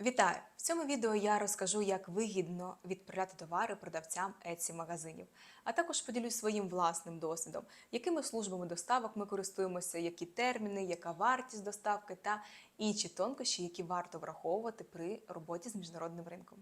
Вітаю! В цьому відео я розкажу, як вигідно відправляти товари продавцям Etsy магазинів, а також поділюсь своїм власним досвідом, якими службами доставок ми користуємося, які терміни, яка вартість доставки та інші тонкощі, які варто враховувати при роботі з міжнародним ринком.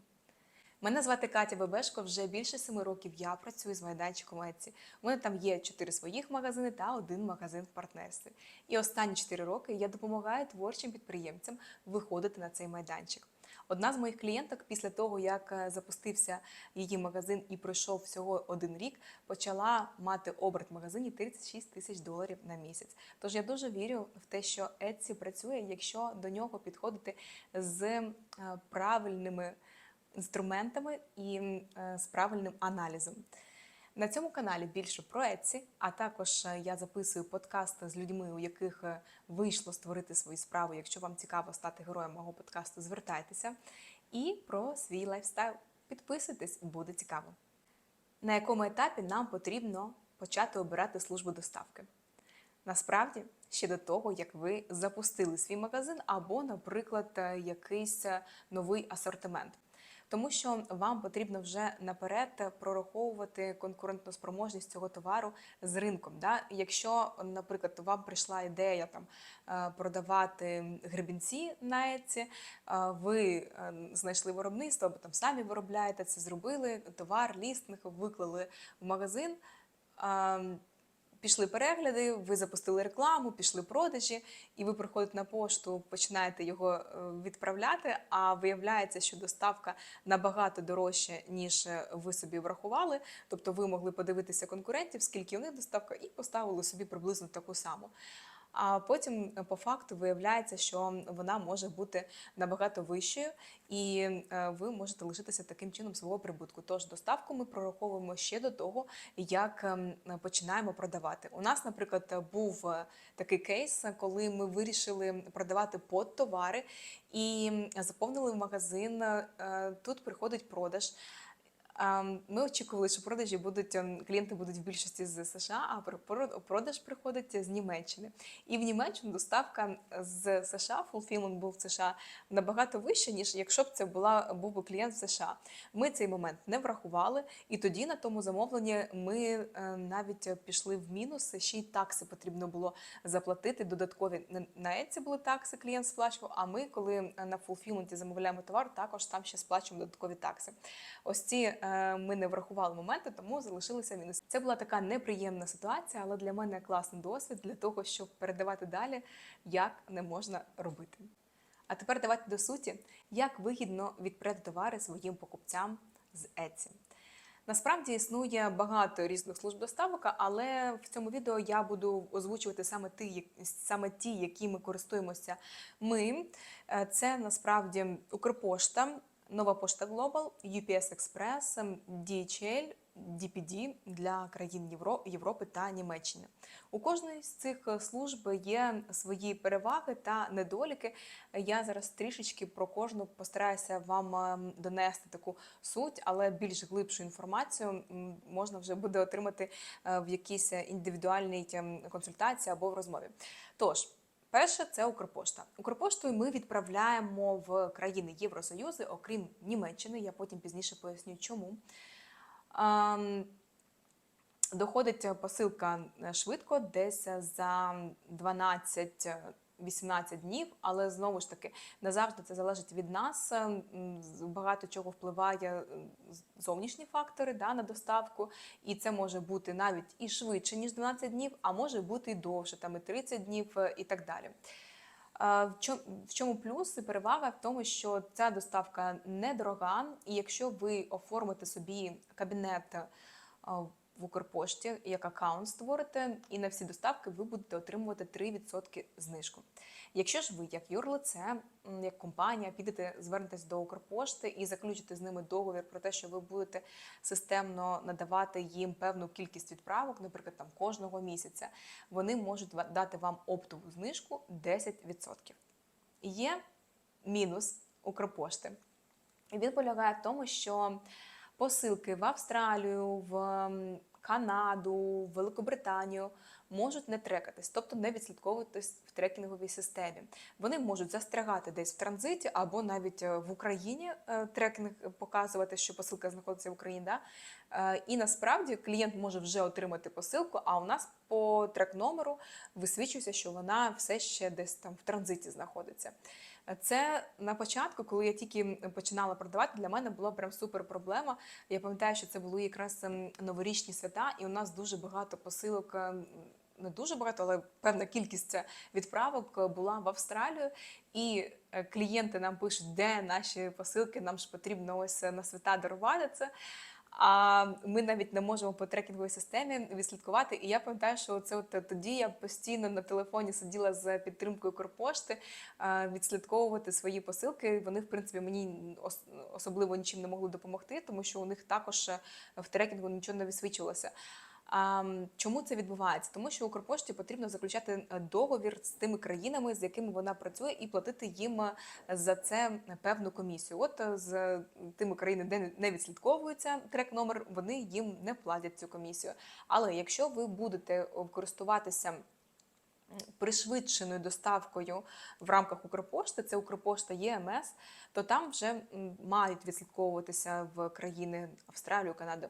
Мене звати Катя Бебешко. Вже більше семи років я працюю з майданчиком Etsy. У мене там є чотири своїх магазини та один магазин в партнерстві. І останні чотири роки я допомагаю творчим підприємцям виходити на цей майданчик. Одна з моїх клієнток після того, як е, запустився її магазин і пройшов всього один рік, почала мати оберт в магазині 36 тисяч доларів на місяць. Тож я дуже вірю в те, що Etsy працює, якщо до нього підходити з е, правильними інструментами і е, з правильним аналізом. На цьому каналі більше про Etsy, а також е, я записую подкасти з людьми, у яких е, вийшло створити свої справи. Якщо вам цікаво стати героєм мого подкасту, звертайтеся. І про свій лайфстайл. Підписуйтесь, буде цікаво. На якому етапі нам потрібно почати обирати службу доставки? Насправді, ще до того, як ви запустили свій магазин, або, наприклад, якийсь новий асортимент. Тому що вам потрібно вже наперед прораховувати конкурентну спроможність цього товару з ринком. Да? Якщо, наприклад, вам прийшла ідея там е, продавати гребінці на Etsy, е, ви е, знайшли виробництво або там самі виробляєте це, зробили товар, лістинг, виклали в магазин. Пішли перегляди, ви запустили рекламу, пішли продажі, і ви приходите на пошту, починаєте його е, відправляти. А виявляється, що доставка набагато дорожча, ніж е, ви собі врахували. Тобто ви могли подивитися конкурентів, скільки у них доставка, і поставили собі приблизно таку саму. А потім е, по факту виявляється, що вона може бути набагато вищою, і е, ви можете лишитися таким чином свого прибутку. Тож доставку ми прораховуємо ще до того, як ем, починаємо продавати. У нас, наприклад, був е, такий кейс, коли ми вирішили продавати подтовари і заповнили магазин. Е, Тут приходить продаж. Ем, Ми очікували, що продажі будуть ем, клієнти будуть в більшості з США, а про- про- продаж приходить з Німеччини. І в Німеччину доставка з США, fulfillment був в США набагато вища, ніж якщо б це була був би клієнт в США. Ми цей момент не врахували, і тоді на тому замовленні ми е, навіть пішли в мінус. Ще й такси потрібно було заплатити додаткові. На Etsy були такси, клієнт сплачував. А ми, коли на фулфілменті замовляємо товар, також там ще сплачуємо додаткові такси. Ось ці е, ми не врахували моменти, тому залишилися мінуси. Це була така неприємна ситуація, але для мене класний досвід для того, щоб передавати далі, як не можна робити. А тепер давайте до суті, як вигідно відправити товари своїм покупцям з Etsy. Насправді існує багато різних служб доставок, але в цьому відео я буду озвучувати саме ті, саме ті, які ми користуємося. Ми Е, це насправді Укрпошта, Нова Пошта Глобал, UPS Express, DHL, DPD для країн Євро- Європи та Німеччини. У кожної з цих служб є свої переваги та недоліки. Я зараз трішечки про кожну постараюся вам ем, донести таку суть, але більш глибшу інформацію можна вже буде отримати е, в якійсь індивідуальній консультації або в розмові. Тож. Перше це Укрпошта. Укрпоштою ми відправляємо в країни Євросоюзу, окрім Німеччини. Я потім пізніше поясню, чому. Доходить посилка е, швидко, десь за 12-18 днів, але знову ж таки не завжди це залежить від нас. Е, Багато чого впливає е, з- зовнічні фактори да, на доставку, і це може бути навіть і швидше, ніж 12 днів, а може бути і довше, там і 30 днів е, і так далі. В чому, плюс і перевага в тому, що ця доставка недорога, і якщо ви оформите собі кабінет в Укрпошті, як аккаунт створите, і на всі доставки ви будете отримувати 3% знижку. Якщо ж ви, як юрлице, як компанія, підете, звернетесь до Укрпошти і заключите з ними договір про те, що ви будете системно надавати їм певну кількість відправок, наприклад, там кожного місяця, вони можуть дати вам оптову знижку 10%. Є мінус Укрпошти. Він полягає в тому, що посилки в Австралію, в Канаду, Великобританію можуть не трекатись, тобто не відслідковуватись в трекінговій системі. Вони можуть застрягати десь в транзиті або навіть е, в Україні е, трекінг показувати, що посилка знаходиться в Україні. Да? Е, І насправді клієнт може вже отримати посилку, а у нас по трек-номеру висвічується, що вона все ще десь там в транзиті знаходиться. Це на початку, коли я тільки починала продавати, для мене була прям супер проблема. Я пам'ятаю, що це були якраз ем, новорічні свята, і у нас дуже багато посилок. ем, Не дуже багато, але певна кількість е, відправок е, була в Австралію, і е, клієнти нам пишуть, де наші посилки, нам ж потрібно ось на свята дарувати це. А ми навіть не можемо по трекінговій системі відслідкувати. І я пам'ятаю, що це от тоді я постійно на телефоні сиділа з підтримкою Корпошти е, відслідковувати свої посилки. Вони, в принципі, мені особливо нічим не могли допомогти, тому що у них також е, в трекінгу нічого не висвічувалося. А чому це відбувається? Тому що Укрпошті потрібно заключати е, договір з тими країнами, з якими вона працює, і платити їм е, за це певну комісію. От е, з тими країнами, де не відслідковується трек номер, вони їм не платять цю комісію. Але якщо ви будете користуватися пришвидшеною доставкою в рамках Укрпошти, це Укрпошта ЄМС, то там вже мають відслідковуватися в країни Австралію, Канаду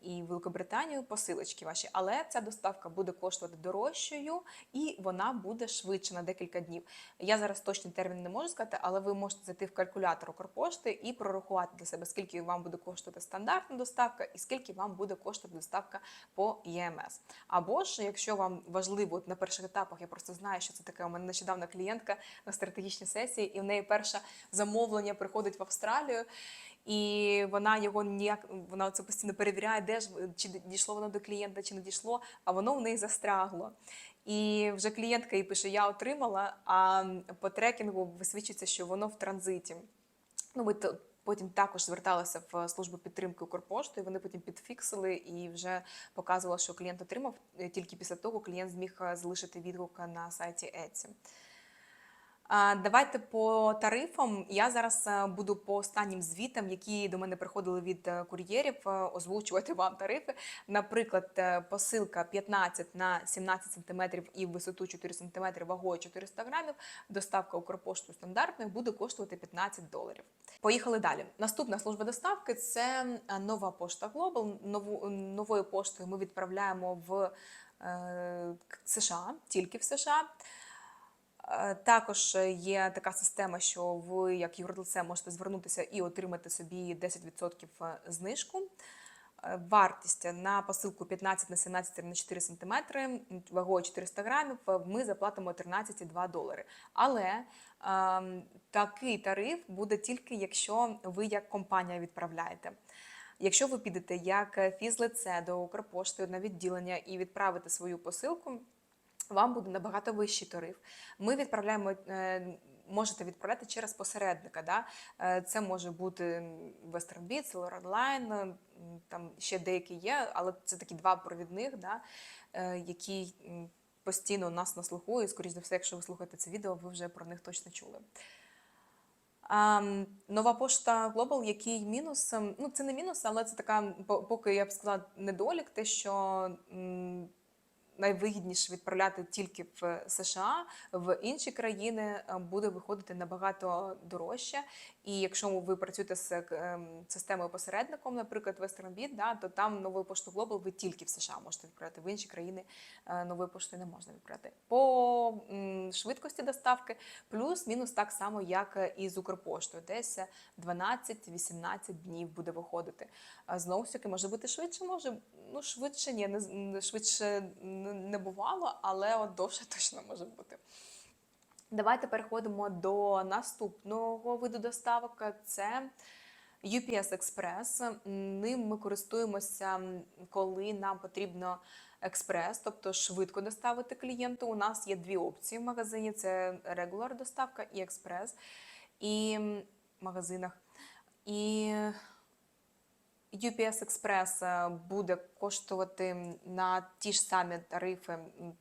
і Великобританію посилочки ваші. Але ця доставка буде коштувати дорожчою і вона буде швидше на декілька днів. Я зараз точний термін не можу сказати, але ви можете зайти в калькулятор Укрпошти і прорахувати для себе, скільки вам буде коштувати стандартна доставка і скільки вам буде коштувати доставка по ЄМС. Або ж, якщо вам важливо на перших етапах, я просто знаю, що це таке. У мене нещодавно клієнтка на стратегічній сесії, і в неї перше замовлення приходить в Австралію. І вона його ніяк вона це постійно перевіряє, де ж чи дійшло воно до клієнта, чи не дійшло, а воно в неї застрягло. І вже клієнтка їй пише: Я отримала, а по трекінгу висвічується, що воно в транзиті. Ну, ми потім також зверталися в службу підтримки Укрпошту, і вони потім підфіксили і вже показували, що клієнт отримав. Тільки після того клієнт зміг е, залишити відгук на сайті Etsy. Давайте по тарифам. Я зараз е, буду по останнім звітам, які до мене приходили від е, кур'єрів, е, озвучувати вам тарифи. Наприклад, посилка 15 на 17 см і в висоту 4 см вагою 400 грамів. Доставка Укрпоштою стандартною буде коштувати 15 доларів. Поїхали далі. Наступна служба доставки це нова пошта Global. Нову новою поштою ми відправляємо в е, США, тільки в США. Е, Також є така система, що ви, як юрлице, можете звернутися і отримати собі 10% знижку. Е, Вартість на посилку 15 на 17 на 4 см, вагою 400 грамів, е, ми заплатимо 13,2 долари. Але ем, такий тариф буде тільки якщо ви як компанія відправляєте. Якщо ви підете як фізлице до Укрпошти на відділення і відправите свою посилку, вам буде набагато вищий тариф. Ми відправляємо, е, можете відправляти через посередника. Да? Е, Це може бути WesternBit, SellerOnline, м, там ще деякі є, але це такі два провідних, да? е, які постійно нас на слуху, і, скоріш за все, якщо ви слухаєте це відео, ви вже про них точно чули. А, нова пошта Global, який мінус? Ем, Ну, це не мінус, але це така, поки я б сказала, недолік, те, що найвигідніше відправляти тільки в США, в інші країни е, буде виходити набагато дорожче. І якщо ви працюєте з ем, системою посередником, наприклад, WesternBit, да, то там новою поштою Global ви тільки в США можете відправляти, в інші країни е, новою поштою не можна відправляти. По швидкості доставки плюс-мінус так само, як і з Укрпоштою, десь 12-18 днів буде виходити. Знову ж таки, може бути швидше, може ну швидше ні, не, швидше не бувало, але от довше точно може бути. Давайте переходимо до наступного виду доставок. Це UPS Express. Ним ми користуємося, коли нам потрібно експрес, тобто швидко доставити клієнту. У нас є дві опції в магазині: це regular доставка і експрес. І в магазинах. І UPS Express е, буде коштувати на ті ж самі тарифи,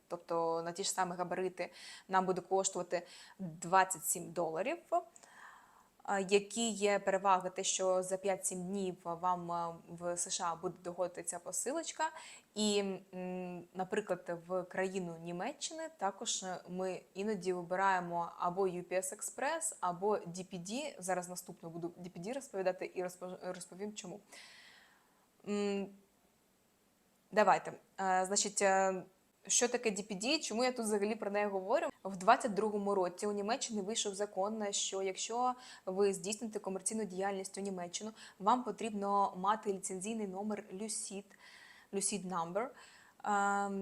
тобто на ті ж самі габарити, нам буде коштувати 27 доларів. Які є переваги, те, що за 5-7 днів вам в США буде доходити ця посилочка, і, наприклад, в країну Німеччини також е, ми іноді вибираємо або UPS Express, або DPD. Зараз наступно буду DPD розповідати і розпо- розповім чому. Давайте. Е, Значить, е, що таке DPD? Чому я тут взагалі про неї говорю? В 22-му році у Німеччині вийшов закон, що якщо ви здійсните комерційну діяльність у Німеччину, вам потрібно мати ліцензійний номер LUCID, LUCID number,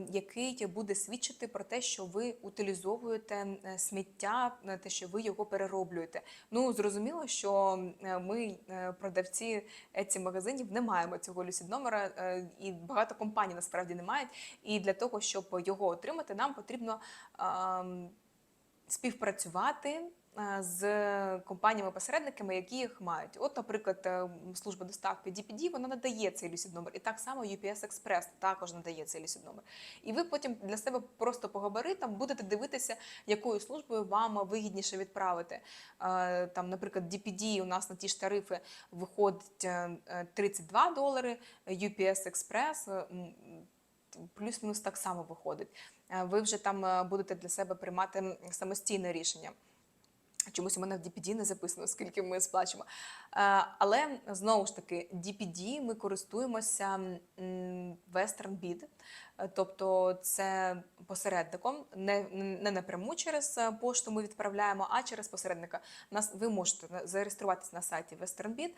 який буде свідчити про те, що ви утилізовуєте е, сміття, е, те, що ви його перероблюєте. Ну зрозуміло, що е, ми, продавці ці магазинів, не маємо цього люсід номера, і багато компаній насправді не мають. І для того, щоб його отримати, нам потрібно співпрацювати з компаніями-посередниками, які їх мають. От, наприклад, е, служба доставки DPD, вона надає цей люсід номер, і так само UPS Express також надає цей люсід номер. І ви потім для себе просто по габаритам будете дивитися, якою службою вам вигідніше відправити. Е, Там, наприклад, DPD у нас на ті ж тарифи виходить е, е, 32 долари, UPS Express е, плюс-мінус так само виходить. Е, Ви вже там е, будете для себе приймати самостійне рішення. Чомусь у мене в DPD не записано, скільки ми сплачуємо. Е, Але знову ж таки, DPD ми користуємося Western Bid, тобто це посередником, не, не напряму через е, пошту ми відправляємо, а через посередника. Нас ви можете зареєструватися на сайті WesternBid,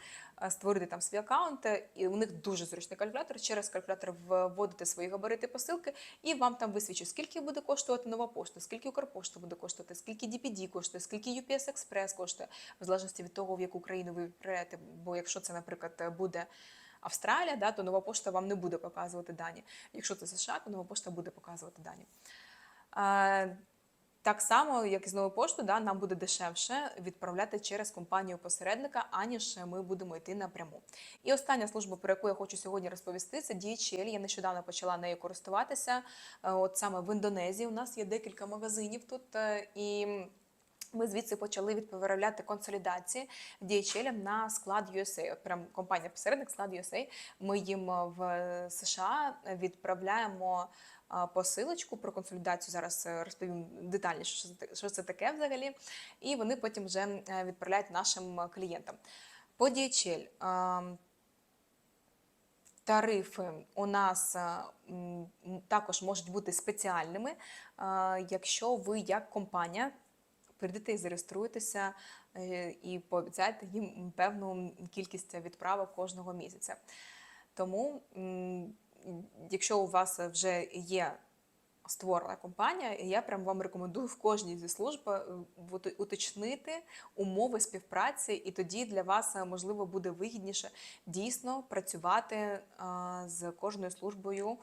е, створити там свій аккаунт, е, і у них дуже зручний калькулятор. Через калькулятор вводите свої габарити посилки, і вам там висвічує, скільки буде коштувати нова пошта, скільки Укрпошта буде коштувати, скільки DPD коштує, скільки UPS Express коштує, в залежності від того, в яку країну ви відправляєте. Бо якщо це, наприклад, буде Австралія, да, то нова пошта вам не буде показувати дані. Якщо це США, то нова пошта буде показувати дані. Так само, як і з новою поштою, да, нам буде дешевше відправляти через компанію посередника, аніж ми будемо йти напряму. І остання служба, про яку я хочу сьогодні розповісти, це DHL. Я нещодавно почала нею користуватися. Е, От саме в Індонезії у нас є декілька магазинів тут е, і. Ми звідси почали відправляти консолідації DHL на склад USA. От прям компанія посередник склад USA. Ми їм в США відправляємо посилочку про консолідацію. Зараз е, розповім детальніше, що це, таке взагалі. І вони потім вже е, відправляють нашим клієнтам. По DHL. Тарифи у нас е, також можуть бути спеціальними, е, якщо ви як компанія прийдете і зареєструєтеся е, і пообіцяєте їм певну кількість відправок кожного місяця. Тому, якщо у вас вже є створена компанія, я прям вам рекомендую в кожній зі служб е, уточнити умови співпраці, і тоді для вас е, можливо буде вигідніше дійсно працювати з кожною службою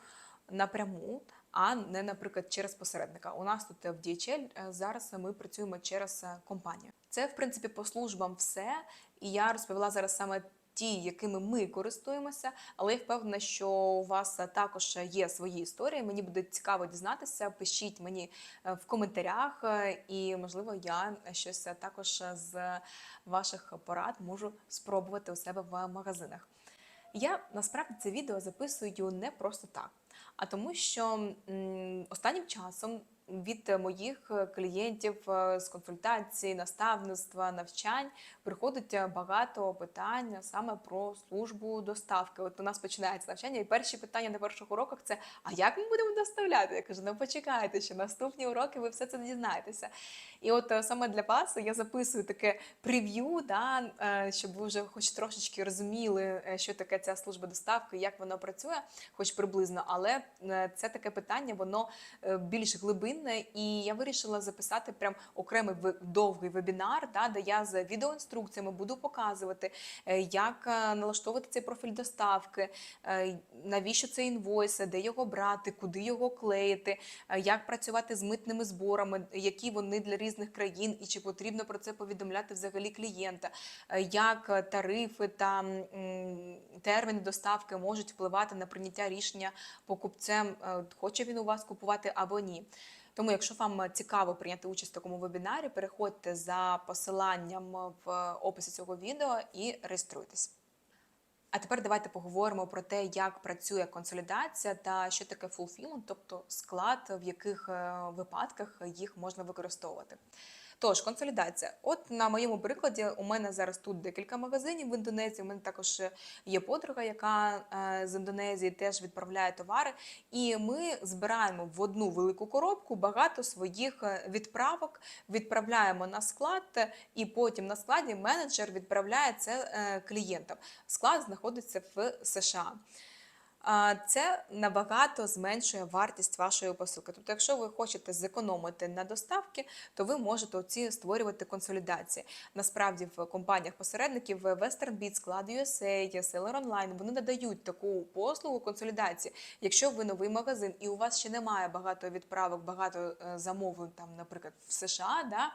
напряму, а не, наприклад, через посередника. У нас тут в DHL е, зараз ми працюємо через е, компанію. Це, в принципі, по службам все. І я розповіла зараз саме ті, якими ми користуємося, але я впевнена, що у вас е, також є свої історії. Мені буде цікаво дізнатися. Пишіть мені в коментарях, і можливо я щось також з ваших порад можу спробувати у себе в магазинах. Я насправді це відео записую не просто так, а тому, що м, останнім часом від моїх клієнтів е, з консультацій, наставництва, навчань приходить е, багато питань саме про службу доставки. От у нас починається навчання, і перші питання на перших уроках це: а як ми будемо доставляти? Я кажу, ну почекайте, що наступні уроки ви все це дізнаєтеся. І от е, саме для вас я записую таке прев'ю, да, е, щоб ви вже хоч трошечки розуміли, е, що таке ця служба доставки, як вона працює, хоч приблизно, але е, це таке питання, воно е, більш глибинне, і я вирішила записати прям окремий довгий вебінар, да, де я з відеоінструкціями буду показувати, е, як е, налаштовувати цей профіль доставки, е, навіщо це інвойси, де його брати, куди його клеїти, як працювати з митними зборами, які вони для різних країн, і чи потрібно про це повідомляти взагалі клієнта, як тарифи та терміни доставки можуть впливати на прийняття рішення покупцем, хоче він у вас купувати або ні. Тому, якщо вам цікаво прийняти участь в такому вебінарі, переходьте за посиланням в описі цього відео і реєструйтесь. А тепер давайте поговоримо про те, як працює консолідація та що таке fulfillment, тобто склад, в яких е, випадках їх можна використовувати. Тож, консолідація. От на моєму прикладі, у мене зараз тут декілька магазинів в Індонезії. У мене також є подруга, яка е, з Індонезії теж відправляє товари. І ми збираємо в одну велику коробку багато своїх е, відправок, відправляємо на склад, е, і потім на складі менеджер відправляє це клієнтам. Склад знаходиться в США. Це набагато зменшує вартість вашої посилки. Тобто, якщо ви хочете зекономити на доставки, то ви можете оці створювати консолідації. Насправді в компаніях посередників WesternBit, Склад USA, Seller Online, вони надають таку послугу консолідації. Якщо ви новий магазин і у вас ще немає багато відправок, багато е, замовлень, там, наприклад, в США. да,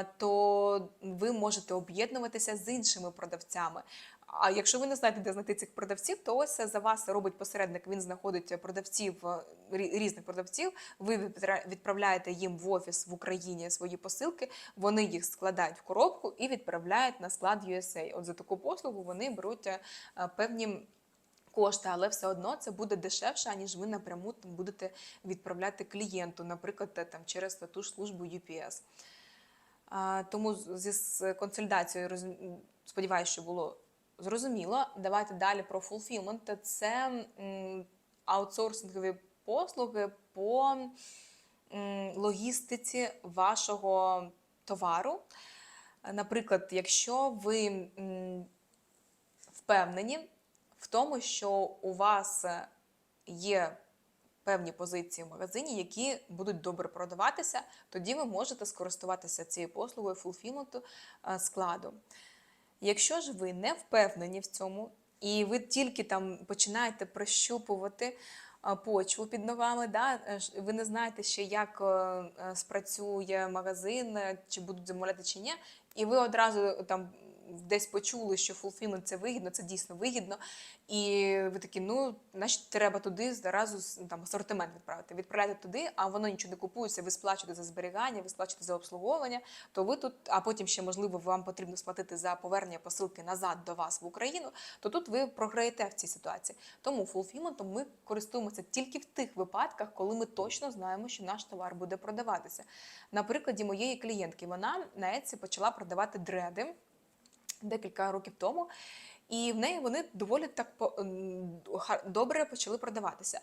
е, То ви можете об'єднуватися з іншими продавцями. А якщо ви не знаєте, де знайти цих продавців, то ось за вас робить посередник. Він знаходить продавців е, різних продавців. Ви відправляєте їм в офіс в Україні свої посилки. Вони їх складають в коробку і відправляють на склад USA. От за таку послугу вони беруть е, е, певні. Кошти, але все одно це буде дешевше, аніж ви напряму там будете відправляти клієнту, наприклад, там через ту ж службу UPS. А, Тому з- консолідацією роз- сподіваюся, що було зрозуміло. Давайте далі про fulfillment. Це аутсорсингові послуги по логістиці вашого товару. Наприклад, якщо ви впевнені в тому, що у вас є певні позиції в магазині, які будуть добре продаватися, тоді ви можете скористуватися цією послугою фулфілменту складу. Якщо ж ви не впевнені в цьому, і ви тільки там починаєте прощупувати почву під ногами, да? е, ви не знаєте ще, як е, е, спрацює магазин, чи будуть замовляти чи ні, і ви одразу там десь почули, що fulfillment це вигідно, це дійсно вигідно. І ви такі, ну, значить, треба туди зразу там асортимент відправити. Відправляєте туди, а воно нічого не купується, ви сплачуєте за зберігання, ви сплачуєте за обслуговування, то ви тут, а потім ще, можливо, вам потрібно сплатити за повернення посилки назад до вас в Україну, то тут ви програєте в цій ситуації. Тому fulfillment ми користуємося тільки в тих випадках, коли ми точно знаємо, що наш товар буде продаватися. На прикладі моєї клієнтки, вона на Etsy почала продавати дреди декілька років тому. І в неї вони доволі так добре почали продаватися.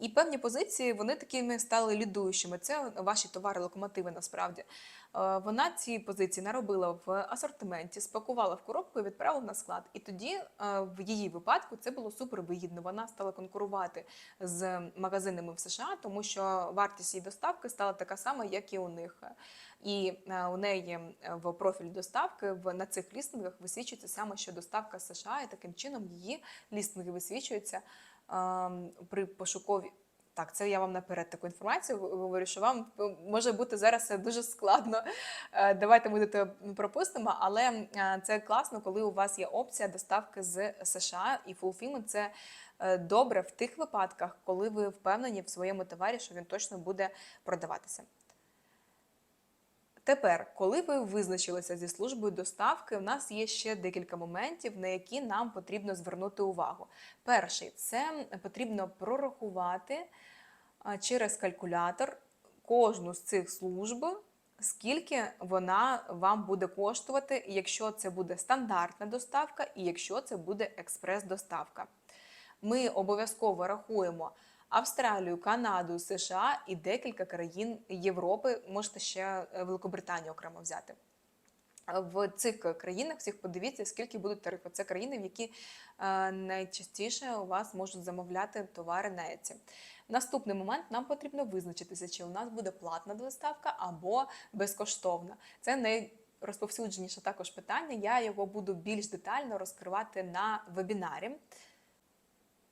І певні позиції вони такими стали лідуючими. Це ваші товари, локомотиви насправді. Е, Вона ці позиції наробила в асортименті, спакувала в коробку і відправила на склад. І тоді е, в її випадку це було супер вигідно. Вона стала конкурувати з магазинами в США, тому що вартість її доставки стала така сама, як і у них. І е, у неї в профілі доставки в на цих лістингах висвічується саме, що доставка США, і таким чином її лістинги висвічуються при пошукові. Так, це я вам наперед таку інформацію говорю, що вам е, може бути зараз це дуже складно. Е, Давайте ми того пропустимо, але е, це класно, коли у вас є опція доставки з США і фулфілмент – це е, добре в тих випадках, коли ви впевнені в своєму товарі, що він точно буде продаватися. Тепер, коли ви визначилися зі службою доставки, у нас є ще декілька моментів, на які нам потрібно звернути увагу. Перший це потрібно прорахувати через калькулятор кожну з цих служб, скільки вона вам буде коштувати, якщо це буде стандартна доставка і якщо це буде експрес-доставка. Ми обов'язково рахуємо Австралію, Канаду, США і декілька країн Європи. Можете ще е, Великобританію окремо взяти. В цих країнах всіх подивіться, скільки будуть тарифи. Це країни, в які е, найчастіше у вас можуть замовляти товари на Еці. Наступний момент нам потрібно визначитися, чи у нас буде платна доставка або безкоштовна. Це найрозповсюдженіше також питання. Я його буду більш детально розкривати на вебінарі.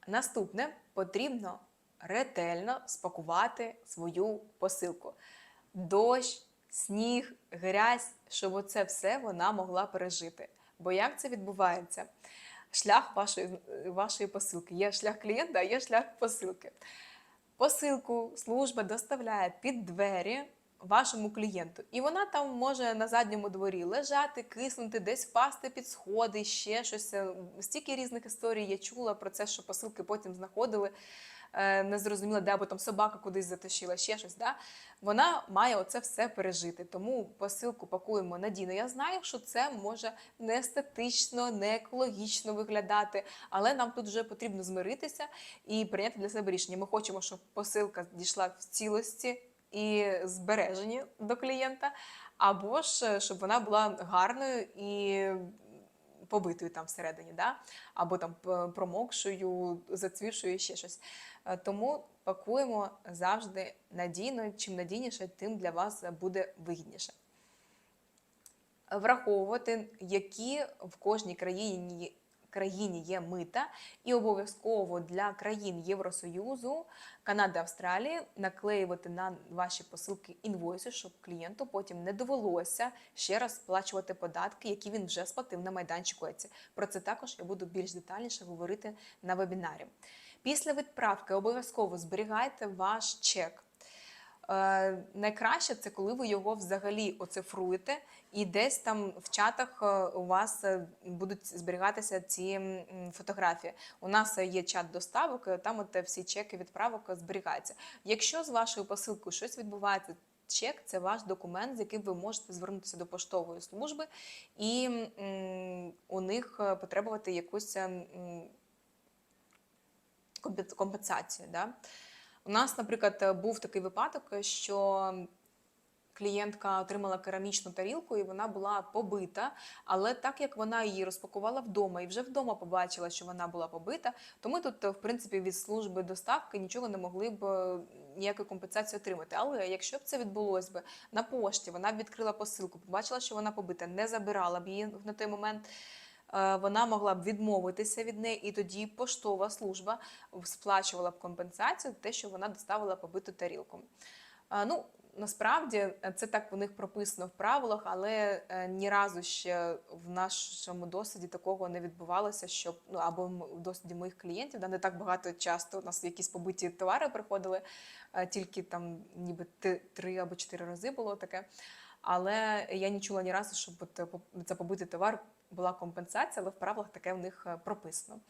Наступне потрібно ретельно спакувати свою посилку. Дощ, сніг, грязь, щоб оце все вона могла пережити. Бо як це відбувається? Шлях вашої, вашої посилки. Є шлях клієнта, є шлях посилки. посилку служба доставляє під двері вашому клієнту, і вона там може на задньому дворі лежати, киснути, десь впасти під сходи, ще щось. Стільки різних історій я чула про це, що посилки потім знаходили. Е, Не зрозуміло, де або там собака кудись затащила, ще щось. Да? Вона має оце все пережити. Тому посилку пакуємо надійно. Я знаю, що це може не естетично, не екологічно виглядати, але нам тут вже потрібно змиритися і прийняти для себе рішення. Ми хочемо, щоб посилка дійшла в цілості і збережені до клієнта, або ж щоб вона була гарною і побитою там всередині, да? або там промокшою, зацвівшою, ще щось. Е, Тому пакуємо завжди надійно. Чим надійніше, тим для вас буде вигідніше. Враховувати, які в кожній країні країні є мита, і обов'язково для країн Євросоюзу, Канади, Австралії наклеювати на ваші посилки інвойси, щоб клієнту потім не довелося ще раз сплачувати податки, які він вже сплатив на майданчику Еці. Про це також я буду більш детальніше говорити на вебінарі. Після відправки обов'язково зберігайте ваш чек. Е, найкраще це коли ви його взагалі оцифруєте, і десь там в чатах е, у вас е, будуть зберігатися ці фотографії. У нас є чат доставок, там от всі чеки відправок зберігаються. Якщо з вашою посилкою щось відбувається, чек це ваш документ, з яким ви можете звернутися до поштової служби і у них потребувати якусь м, компенсацію. Да? У нас, наприклад, був такий випадок, що клієнтка отримала керамічну тарілку, і вона була побита. Але так як вона її розпакувала вдома і вже вдома побачила, що вона була побита, то ми тут, в принципі, від служби доставки нічого не могли б е, ніякої компенсації отримати. Але якщо б це відбулось би на пошті, вона б відкрила посилку, побачила, що вона побита, не забирала б її на той момент. Е, Вона могла б відмовитися від неї, і тоді поштова служба сплачувала б компенсацію те, що вона доставила побиту тарілку. Е, Ну, насправді е, це так у них прописано в правилах, але ні разу ще в нашому досвіді такого не відбувалося, щоб ну або в досвіді моїх клієнтів, не так багато часто у нас якісь побиті товари приходили, тільки там ніби три або чотири рази було таке. Але я не чула ні разу, щоб е, за побитий товар була компенсація, але в правилах таке в них е, прописано.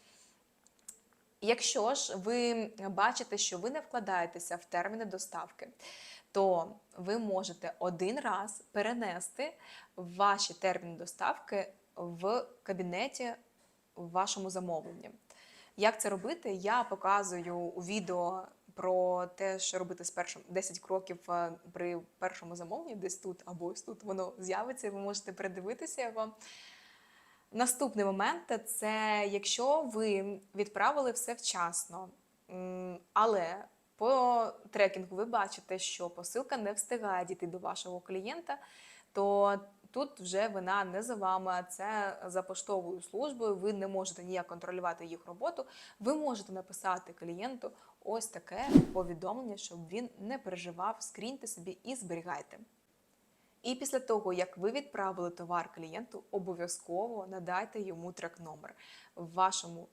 Якщо ж ви бачите, що ви не вкладаєтеся в терміни доставки, то ви можете один раз перенести ваші терміни доставки в кабінеті в вашому замовленні. Як це робити? Я показую у відео про те, що робити з першим 10 кроків е, при першому замовленні, десь тут або ось тут воно з'явиться, і ви можете передивитися його. Наступний момент це якщо ви відправили все вчасно, але по трекінгу ви бачите, що посилка не встигає дійти до вашого клієнта, то тут вже вина не за вами, а це за поштовою службою. Ви не можете ніяк контролювати їх роботу. Ви можете написати клієнту ось таке повідомлення, щоб він не переживав, скріньте собі і зберігайте. І після того, як ви відправили товар клієнту, обов'язково надайте йому трек-номер. В вашому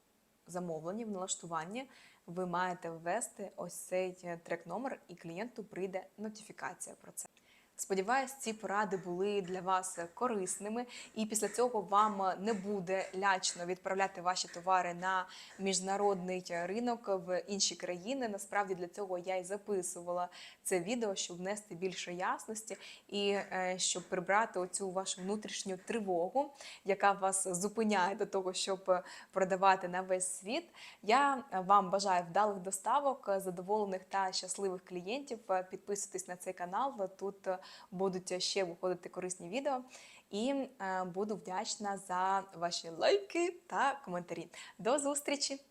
замовленні, в налаштуванні ви маєте ввести ось цей е, трек-номер, і клієнту прийде нотифікація про це. Сподіваюсь, ці поради були для вас корисними, і після цього вам не буде лячно відправляти ваші товари на міжнародний ринок в інші країни. Насправді для цього я й записувала це відео, щоб внести більше ясності і е, щоб прибрати оцю вашу внутрішню тривогу, яка вас зупиняє до того, щоб продавати на весь світ. Я вам бажаю вдалих доставок, задоволених та щасливих клієнтів. Підписуйтесь на цей канал. Тут будуть ще виходити корисні відео. І е, буду вдячна за ваші лайки та коментарі. До зустрічі!